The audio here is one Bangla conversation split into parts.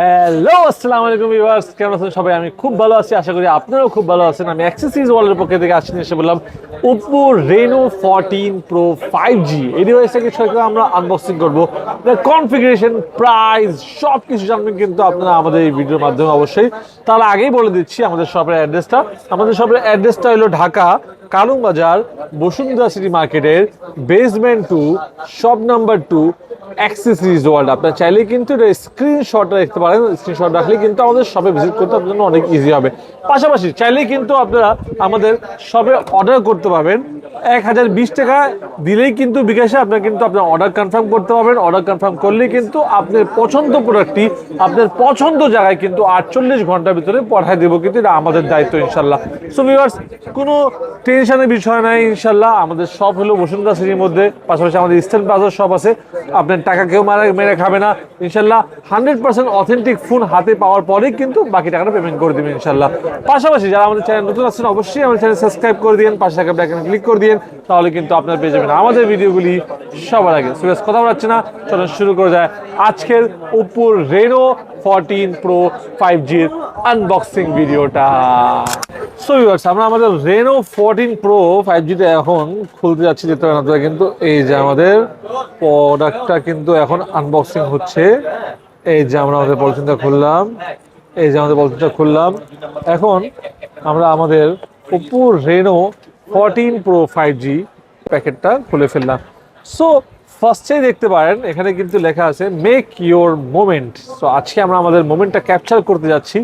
হ্যালো আসসালামু আলাইকুম ভিউয়ার্স, কেমন আছেন সবাই? আমি খুব ভালো আছি, আশা করি আপনারাও খুব ভালো আছেন। আমি অ্যাক্সেসরিজ ওয়ার্ল্ডের পক্ষ থেকে আসছি, এসে বললাম Oppo Reno fourteen pro five G এই ডিভাইসটাকে সবাইকে আমরা আনবক্সিং করব। কনফিগারেশন প্রাইস সব কিছু জানবেন কিন্তু আপনারা আমাদের এই ভিডিওর মাধ্যমে অবশ্যই। তার আগেই বলে দিচ্ছি, আমাদের শপের অ্যাড্রেসটা আমাদের শপের অ্যাড্রেসটা হলো ঢাকা কালুম বাজার বসুন্ধরা সিটি মার্কেটের basement two shop number two accessories world আপনার চাইলে কিন্তু এটা স্ক্রিনশটটা দেখতে পারেন স্ক্রিনশট রাখলে কিন্তু আমাদের শপে ভিজিট করতে আপনার জন্য অনেক ইজি হবে। পাশাপাশি চাইলে কিন্তু আপনারা আমাদের শপে অর্ডার করতে পারবেন। এক হাজার বিশ টাকা দিলেই কিন্তু বিকাশে আপনার কিন্তু আপনার অর্ডার কনফার্ম করতে পারবেন। অর্ডার কনফার্ম করলেই কিন্তু আপনার পছন্দ প্রোডাক্টটি আপনার পছন্দ জায়গায় কিন্তু আটচল্লিশ ঘণ্টার ভিতরে পাঠিয়ে দেবো। কিন্তু এটা আমাদের দায়িত্ব ইনশাল্লাহ সো ভিউয়ার্স কোনো টেনশনের বিষয় নাই ইনশাল্লাহ আমাদের সব হলো বসুন্ধরা সিটির মধ্যে। পাশাপাশি আমাদের ইস্টার্ন প্লাজার শপ আছে। আপনার টাকা কেউ মারা, মেরে খাবে না। ইনশাল্লাহ হান্ড্রেড পার্সেন্ট অথেন্টিক ফোন হাতে পাওয়ার পরেই কিন্তু বাকি টাকাটা পেমেন্ট করে দেবেন ইনশাল্লাহ পাশাপাশি যারা আমাদের চ্যানেল নতুন আছেন, অবশ্যই আমাদের চ্যানেল সাবস্ক্রাইব করে দিন পাশে ক্লিক করে দিন, তাহলে কিন্তু আপনার পেয়ে যাবেন আমাদের ভিডিওগুলি সবার আগে। সুরেশ কথা বলাচ্ছে না, চলুন শুরু করে যায়। আজকের উপর রেনো ফরটিন প্রো ফাইভ জির আনবক্সিং ভিডিওটা। সো আমরা আমাদের রেনো ফোরটিন প্রো ফাইভ জিতে এখন খুলতে যাচ্ছি যেতে পারেন আপনারা কিন্তু এই যে আমাদের প্রোডাক্টটা কিন্তু এখন আনবক্সিং হচ্ছে। এই যে আমরা আমাদের পলিথিনটা খুললাম, এই যে আমাদের পলিথিনটা খুললাম। এখন আমরা আমাদের Oppo Reno fourteen pro five G প্যাকেটটা খুলে ফেললাম। সো ফার্স্টেই দেখতে পারেন, এখানে কিন্তু লেখা আছে মেক ইওর মোমেন্ট সো আজকে আমরা আমাদের মোমেন্টটা ক্যাপচার করতে যাচ্ছি,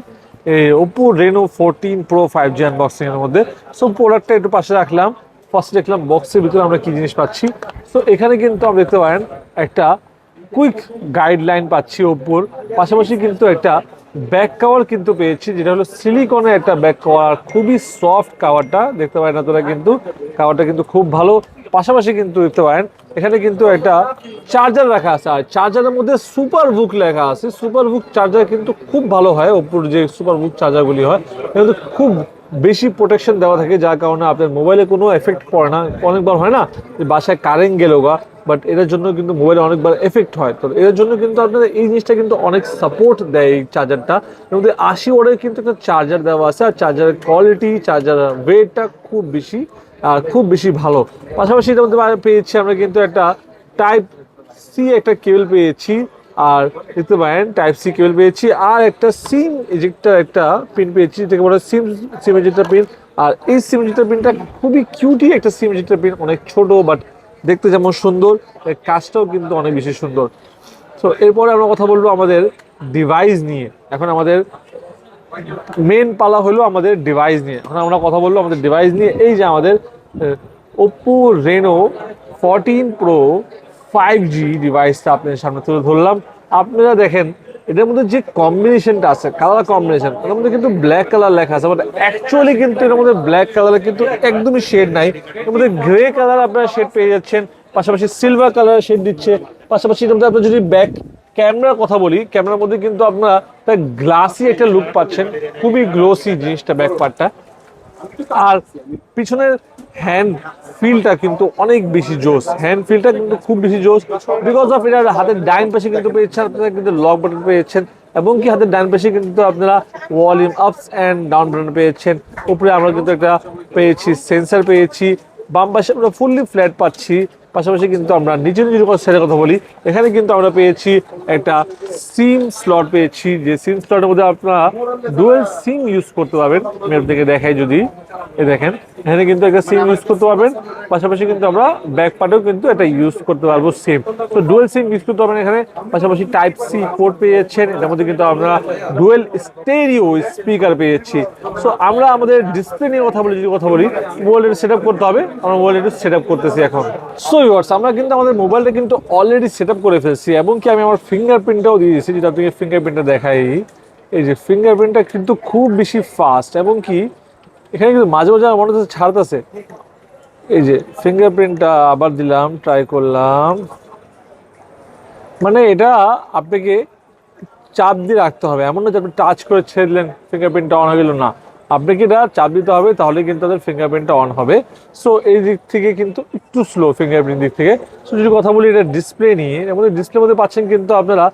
এই Oppo Reno fourteen pro five G unboxing এর মধ্যে। সো প্রোডাক্টটা একটু পাশে রাখলাম ফার্স্ট দেখলাম বক্সের ভিতরে আমরা কি জিনিস পাচ্ছি। সো এখানে কিন্তু আমরা দেখতে পারেন, একটা কুইক গাইডলাইন পাচ্ছি ওপর পাশাপাশি কিন্তু একটা ব্যাক কাভার কিন্তু পেয়েছি, যেটা হলো সিলিকনের একটা ব্যাক কাভার খুবই সফট কাভারটা দেখতে পারেন আপনারা কিন্তু কাভারটা কিন্তু খুব ভালো। পাশাপাশি কিন্তু দেখতে পারেন, এখানে কিন্তু একটা চার্জার রাখা আছে। আর চার্জারের মধ্যে সুপার বুক লেখা আছে। সুপার বুক চার্জার কিন্তু খুব ভালো হয়, ওপর যে সুপার বুক চার্জারগুলি হয়। কিন্তু খুব বেশি প্রোটেকশন দেওয়া থাকে, যার কারণে আপনার মোবাইলে কোনো এফেক্ট পড়ে না। অনেকবার হয় না যে বাসায় কারেন্ট গেল গা। বাট এটার জন্য কিন্তু মোবাইলে অনেকবার এফেক্ট হয়। তো এর জন্য কিন্তু আপনাদের এই জিনিসটা কিন্তু অনেক সাপোর্ট দেয় এই চার্জারটা এর মধ্যে আশি ওয়ার্ডের কিন্তু একটা চার্জার দেওয়া আছে, আর চার্জারের কোয়ালিটি চার্জার ওয়েটটা খুব বেশি, আর খুব বেশি ভালো। পাশাপাশি এটার মধ্যে পেয়েছি আমরা কিন্তু একটা টাইপ সি একটা কেবল পেয়েছি, আর দেখতে পারেন টাইপ সি কেবল পেয়েছি, আর একটা সিম এজেক্টার একটা পিন পেয়েছি, যেটাকে বলে সিম সিম এজেক্টার পিন আর এই সিম এজেক্টার পিনটা খুবই কিউটি একটা সিম এজেক্টার পিন অনেক ছোট বাট দেখতে যেমন সুন্দর, এর কাজটাও কিন্তু অনেক বেশি সুন্দর। তো এরপরে আমরা কথা বলব আমাদের ডিভাইস নিয়ে। এখন আমাদের মেন পালা হলো আমাদের ডিভাইস নিয়ে। এখন আমরা কথা বলব আমাদের ডিভাইস নিয়ে। এই যে আমাদের Oppo Reno fourteen pro five G ডিভাইসটা আপনাদের সামনে তুলে ধরলাম। আপনারা দেখেন এটার মধ্যে যে কম্বিনেশনটা আছে কালার কম্বিনেশন এটার মধ্যে কিন্তু ব্ল্যাক কালার লেখা আছে বাট অ্যাকচুয়ালি কিন্তু এর মধ্যে ব্ল্যাক কালার কিন্তু একদমই শেড নাই। এর মধ্যে গ্রে কালার আপনারা শেড পেয়ে যাচ্ছেন, পাশাপাশি সিলভার কালার শেড দিচ্ছে, পাশাপাশি এর মধ্যে আপনার যদি ব্যাক ক্যামেরার কথা বলি ক্যামেরার মধ্যে কিন্তু আপনারা একটা গ্লাসি একটা লুক পাচ্ছেন, খুবই গ্লোসি জিনিসটা ব্যাক পার্টটা আর পিছনের হ্যান্ড ফিলটা কিন্তু অনেক বেশি জোস হ্যান্ড ফিলটা কিন্তু খুব বেশি জোস বিকজ অফ এটা হাতের ডাইন পাশে কিন্তু পেয়েছেন আপনারা কিন্তু লক বাটন পেয়েছেন এবং কি হাতের ডান পাশে কিন্তু আপনারা volume ups and down button পেয়েছেন উপরে আমরা কিন্তু একটা পেয়েছি সেন্সার পেয়েছি, বাম পাশে আমরা ফুললি ফ্ল্যাট পাচ্ছি। পাশাপাশি কিন্তু আমরা নিচে নিচে সেটা কথা বলি। এখানে কিন্তু আমরা পেয়েছি একটা সিম স্লট পেয়েছি। যে সিম স্লটের মধ্যে আপনারা ডুয়েল সিম ইউজ করতে পারবেন। আমি আপনাকে দেখাই যদি। এ দেখেন। এখানে কিন্তু একটা সিম ইউজ করতে পারবেন। পাশাপাশি কিন্তু আমরা ব্যাক পার্টেও কিন্তু এটা ইউজ করতে পারব সিম তো ডুয়েল সিম ইউজ করতে পারবেন এখানে। পাশাপাশি টাইপ সি পোর্ট পেয়ে যাচ্ছেন। এটার মধ্যে কিন্তু আমরা ডুয়েল স্টেরিও স্পিকার পেয়ে যাচ্ছি। সো আমরা আমাদের ডিসপ্লে নিয়ে কথা বলি যদি কথা বলি মোবাইলটা সেট আপ করতে হবে। আমরা মোবাইলটা সেট আপ করতেছি এখন। সো ইউর্স আমরা কিন্তু আমাদের মোবাইলটা কিন্তু অলরেডি সেট আপ করে ফেলছি। এবং কি আমি আমার ফিঙ্গারপ্রিন্টটাও দিয়ে দিয়েছি যেটা আপনাকে ফিঙ্গারপ্রিন্টটা দেখাই। এই যে ফিঙ্গারপ্রিন্টটা কিন্তু খুব বেশি ফাস্ট এবং কি এখানে কিন্তু মাঝে মাঝে মনে হচ্ছে ছাড়তেছে। এই যে ফিঙ্গারপ্রিন্টটা আবার দিলাম ট্রাই করলাম। মানে এটা আপনাকে চাপ দিয়ে রাখতে হবে। এমন না যে আপনি টাচ করে ছেড়ে দিলেন ফিঙ্গারপ্রিন্টটা অন হয়ে গেল, না। আপনাকে এটা চাপ দিতে হবে, তাহলে কিন্তু তাদের ফিঙ্গারপ্রিন্টটা অন হবে। সো এই দিক থেকে কিন্তু একটু স্লো ফিঙ্গারপ্রিন্ট দিক থেকে। সো যদি কথা বলি এটা ডিসপ্লে নিয়ে, এর মধ্যে ডিসপ্লের মধ্যে পাচ্ছেন কিন্তু আপনারা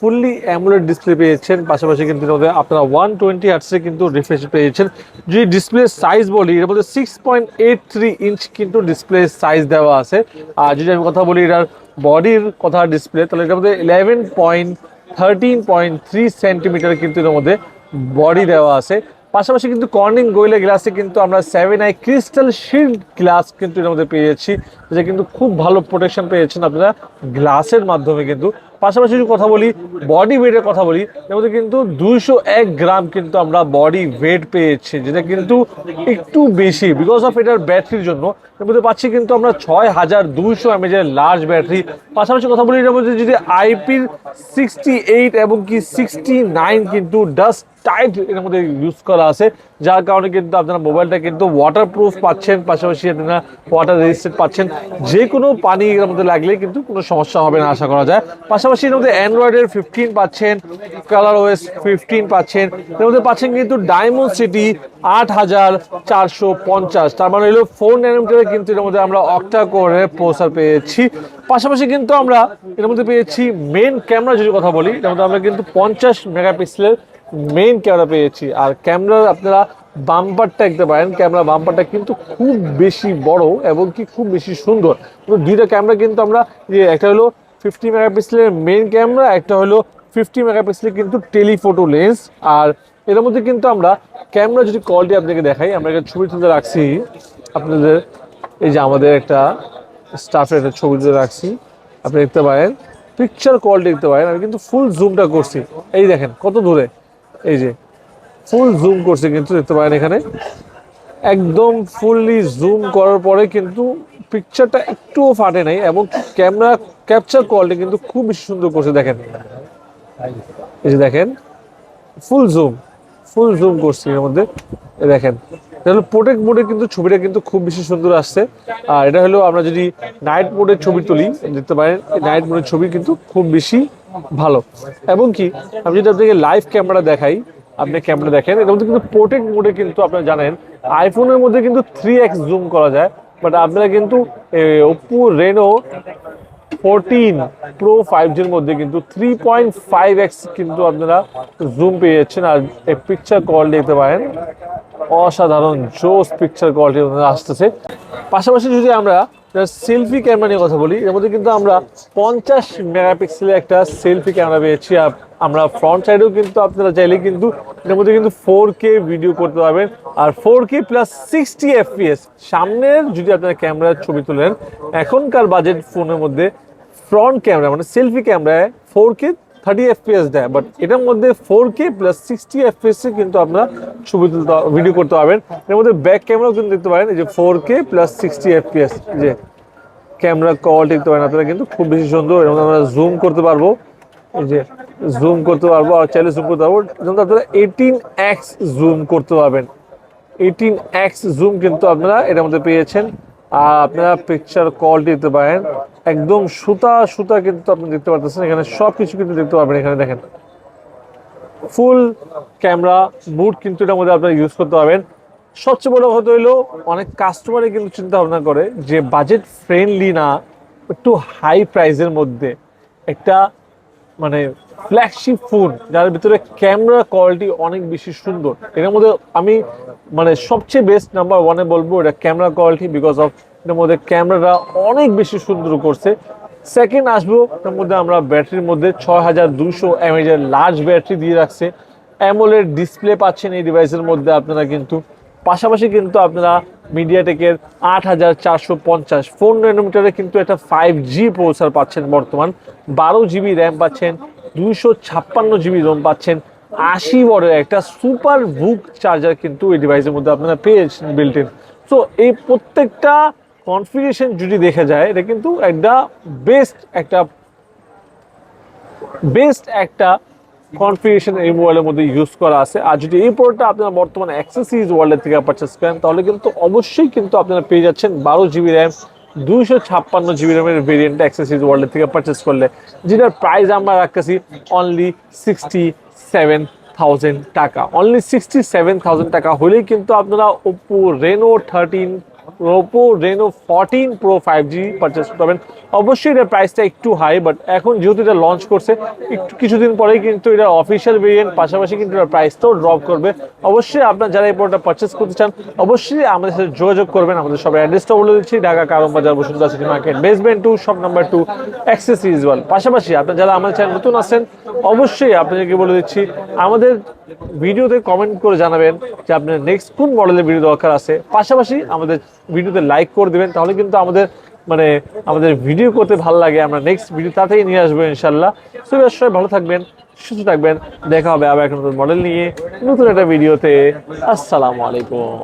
ফুললি অ্যামুলেট ডিসপ্লে পেয়েছেন। পাশাপাশি কিন্তু আপনারা ওয়ান টোয়েন্টি হার্টসের কিন্তু রিফ্রেশ পেয়েছেন। যদি ডিসপ্লে সাইজ বলি, এর মধ্যে six point eight three inch কিন্তু ডিসপ্লে সাইজ দেওয়া আছে। আর যদি আমি কথা বলি, এটার বডির কথা ডিসপ্লে তাহলে এটার মধ্যে eleven point thirteen point three centimetre কিন্তু এর মধ্যে বডি দেওয়া আছে। পাশাপাশি কিন্তু কর্নিং গোয়েলে গ্লাসে কিন্তু আমরা seven I crystal shield glass কিন্তু এর মধ্যে পেয়েছি। যে কিন্তু খুব ভালো প্রোটেকশন পেয়েছেন আপনারা। গ্লাসের মাধ্যমে কিন্তু পাশাপাশি যদি কথা বলি বডি ওয়েটের কথা বলি, এর মধ্যে কিন্তু দুইশো এক গ্রাম কিন্তু আমরা বডি ওয়েট পেয়েছি, যেটা কিন্তু একটু বেশি বিকজ অফ এটার ব্যাটারির জন্য। এর মধ্যে পাচ্ছি কিন্তু আমরা ছয় হাজার দুইশো এমএজের লার্জ ব্যাটারি পাশাপাশি কথা বলি এটার মধ্যে যদি আইপির সিক্সটি এইট এবং কি সিক্সটি নাইন কিন্তু ডাস্ট টাইট এর মধ্যে ইউজ করা আছে, যার কারণে কিন্তু আপনারা মোবাইলটা কিন্তু ওয়াটার প্রুফ পাচ্ছেন, পাশাপাশি আপনারা ওয়াটার রেজিস্ট্যান্ট পাচ্ছেন। যে কোনো পানি এর মধ্যে লাগলে কিন্তু কোনো সমস্যা হবে না, আশা করা যায়। পাশাপাশি এর মধ্যে অ্যান্ড্রয়েডের ফিফটিন পাচ্ছেন কালার ওএস ফিফটিন পাচ্ছেন, এর মধ্যে পাচ্ছেন কিন্তু ডায়মন্ড সিটি আট হাজার চারশো পঞ্চাশ। তার মানে হলো ফোর ন্যানোমিটারে কিন্তু এর মধ্যে আমরা অক্টা করে প্রসার পেয়েছি। পাশাপাশি কিন্তু আমরা এর মধ্যে পেয়েছি মেন ক্যামেরা যদি কথা বলি, এর মধ্যে আমরা কিন্তু পঞ্চাশ মেগাপিক্সেলের মেইন ক্যামেরা পেয়েছি। আর ক্যামেরার আপনারা বাম্পারটা দেখতে পারেন। ক্যামেরা বাম্পারটা কিন্তু খুব বেশি বড় এবং কি খুব বেশি সুন্দর। দুইটা ক্যামেরা কিন্তু আমরা যে একটা হলো ফিফটি মেগাপিক্সেলের মেইন ক্যামেরা একটা হলো ফিফটি মেগাপিক্সেলের কিন্তু টেলিফোটো লেন্স আর এর মধ্যে কিন্তু আমরা ক্যামেরা যদি কোয়ালিটি আপনাকে দেখাই, আমরা একটা ছবি তুলতে রাখছি। আপনাদের এই যে আমাদের একটা স্টাফের একটা ছবি তুলে রাখছি। আপনি দেখতে পারেন। পিকচার কোয়ালিটি দেখতে পারেন। আমি কিন্তু ফুল জুমটা করছি। এই দেখেন, কত দূরে? এই যে ফুল জুম করছে কিন্তু, দেখতে পারেন এখানে। একদম ফুললি জুম করার পরে কিন্তু পিকচারটা একটুও ফাটে নাই এবং ক্যামেরা ক্যাপচার কোয়ালিটি কিন্তু খুব সুন্দর করছে, দেখেন। এই যে দেখেন ফুল জুম ফুল জুম করছি এর মধ্যে। দেখেন, এটা হলো প্রোটেক্ট মোডে কিন্তু ছবিটা কিন্তু খুব বেশি সুন্দর আসছে। আর এটা হলো আমরা যদি নাইট মোডের ছবি তুলি, দেখতে পারেন নাইট মোডের ছবি কিন্তু খুব বেশি ভালো। এবং কি, আমি যদি আপনাকে লাইভ ক্যামেরা দেখাই, আপনি ক্যামেরা দেখেন, এর মধ্যে কিন্তু প্রোটেক্ট মোডে কিন্তু আপনারা জানেন আইফোনের মধ্যে কিন্তু থ্রি এক্স জুম করা যায় বাট আপনারা কিন্তু Oppo Reno fourteen pro five জির মধ্যে কিন্তু থ্রি পয়েন্ট ফাইভ এক্স কিন্তু আপনারা জুম পেয়ে যাচ্ছেন আর এই পিকচার কোয়ালিটি দেখতে পারেন, অসাধারণ, জোস পিকচার কোয়ালিটি আসতেছে। পাশাপাশি যদি আমরা সেলফি ক্যামেরা নিয়ে কথা বলি। এর মধ্যে কিন্তু আমরা পঞ্চাশ মেগাপিক্সেলের একটা সেলফি ক্যামেরা পেয়েছি। আমরা ফ্রন্ট সাইডেও কিন্তু আপনারা চাইলে কিন্তু এর মধ্যে কিন্তু ফোর কে ভিডিও করতে পারবেন। আর four K plus sixty FPS সামনের যদি আপনারা ক্যামেরার ছবি তোলেন, এখনকার বাজেট ফোনের মধ্যে ফ্রন্ট ক্যামেরা মানে সেলফি ক্যামেরায় ফোর কে থার্টি এফপিএস দেয় বাট এটার মধ্যে four K plus sixty FPS কিন্তু আপনারা ছবি তুলতে ভিডিও করতে পারবেন। এর মধ্যে ব্যাক ক্যামেরাও কিন্তু দেখতে পারেন, এই যে four K plus sixty FPS যে ক্যামেরা কোয়ালিটি দেখতে পারেন আপনারা, কিন্তু খুব বেশি সুন্দর। এর মধ্যে আমরা জুম করতে পারব, এই যে জুম করতে পারব, আর চাইলে জুম করতে পারব। কিন্তু আপনারা এইটিন এক্স জুম করতে পারবেন। এইটিন এক্স জুম কিন্তু আপনারা এটার মধ্যে পেয়েছেন। আর আপনারা পিকচার কোয়ালিটি দেখতে পারেন। একদম সুতা সুতা কিন্তু আপনি দেখতে পারতেছেন। এখানে সব কিছু কিন্তু দেখতে পারবেন এখানে, দেখেন। ফুল ক্যামেরা মুড কিন্তু এটার মধ্যে আপনারা ইউজ করতে পারবেন। সবচেয়ে বড় কথা হইল অনেক কাস্টমারে কিন্তু চিন্তা ভাবনা করে যে বাজেট ফ্রেন্ডলি না, একটু হাই প্রাইসের মধ্যে একটা মানে ফ্ল্যাগশিপ ফোন যার ভিতরে ক্যামেরা কোয়ালিটি অনেক বেশি সুন্দর। এর মধ্যে আমি মানে সবচেয়ে বেস্ট নাম্বার ওয়ানে বলব, এটা ক্যামেরা কোয়ালিটি বিকজ অফ এর মধ্যে ক্যামেরাটা অনেক বেশি সুন্দর করছে। সেকেন্ড আসব এর মধ্যে আমরা ব্যাটারির মধ্যে ছয় হাজার দুশো এমএজের লার্জ ব্যাটারি দিয়ে রাখছে। অ্যামোলের ডিসপ্লে পাচ্ছেন এই ডিভাইসের মধ্যে আপনারা কিন্তু। পাশাপাশি কিন্তু আপনারা মিডিয়াটেকের আট হাজার চারশো পঞ্চাশ ফোর ন্যানোমিটারে কিন্তু একটা ফাইভ জি প্রসেসর পাচ্ছেন বর্তমান। বারো জিবি র্যাম পাচ্ছেন, দুইশো ছাপ্পান্ন জিবি রোম পাচ্ছেন, আশি ওয়াটের একটা সুপার বুক চার্জার কিন্তু এই ডিভাইসের মধ্যে আপনারা পেয়েছেন বিল্ট ইন সো এই প্রত্যেকটা কনফিগারেশন যদি দেখা যায়, এটা কিন্তু একটা বেস্ট একটা বেস্ট একটা কনফিগারেশন এই মোবাইলের মধ্যে ইউজ করা আছে। আর যদি এই প্রোডাক্টটা আপনারা বর্তমানে অ্যাক্সেসরিজ ওয়ার্ল্ডের থেকে পারচেস করেন, তাহলে কিন্তু অবশ্যই কিন্তু আপনারা পেয়ে যাচ্ছেন বারো জিবি র্যাম দুইশো ছাপ্পান্ন জিবি র্যামের ভেরিয়েন্ট অ্যাক্সেসরিজ ওয়ার্ল্ডের থেকে পারচেস করলে, যেটার প্রাইস আমরা রাখতেছি অনলি সিক্সটি সেভেন থাউজেন্ড টাকা। অনলি সিক্সটি সেভেন থাউজেন্ড টাকা হলেই কিন্তু আপনারা Oppo Reno thirteen Oppo Reno fourteen pro five G purchase করবেন। অবশ্যই এটার প্রাইসটা একটু হাই বাট এখন যেহেতু এটা লঞ্চ করছে, একটু কিছুদিন পরেই কিন্তু এটা অফিসিয়াল ভেরিয়েন্ট পাশাপাশি কিন্তু এটার প্রাইসটাও ড্রপ করবে। অবশ্যই আপনার যারা এই প্রোডাক্টটা পারচেস করতে চান, অবশ্যই আমাদের সাথে যোগাযোগ করবেন। আমাদের সব অ্যাড্রেসটা বলে দিচ্ছি, ঢাকা কারণ বাজার, Bashundhara city market basement two shop number two accessories one পাশাপাশি আপনার যারা আমাদের চ্যানেল নতুন আছেন অবশ্যই আপনাদেরকে বলে দিচ্ছি, আমাদের ভিডিওতে কমেন্ট করে জানাবেন যে আপনার নেক্সট কোন মডেলের ভিডিও দরকার আছে। পাশাপাশি আমাদের ভিডিওতে লাইক করে দেবেন, তাহলে কিন্তু আমাদের মানে আমাদের ভিডিও করতে ভালো লাগে। আমরা নেক্সট ভিডিও তাতেই নিয়ে আসব ইনশাল্লাহ সো সবাই ভালো থাকবেন, সুস্থ থাকবেন। দেখা হবে আবার একটা নতুন মডেল নিয়ে, নতুন একটা ভিডিওতে আসসালামু আলাইকুম।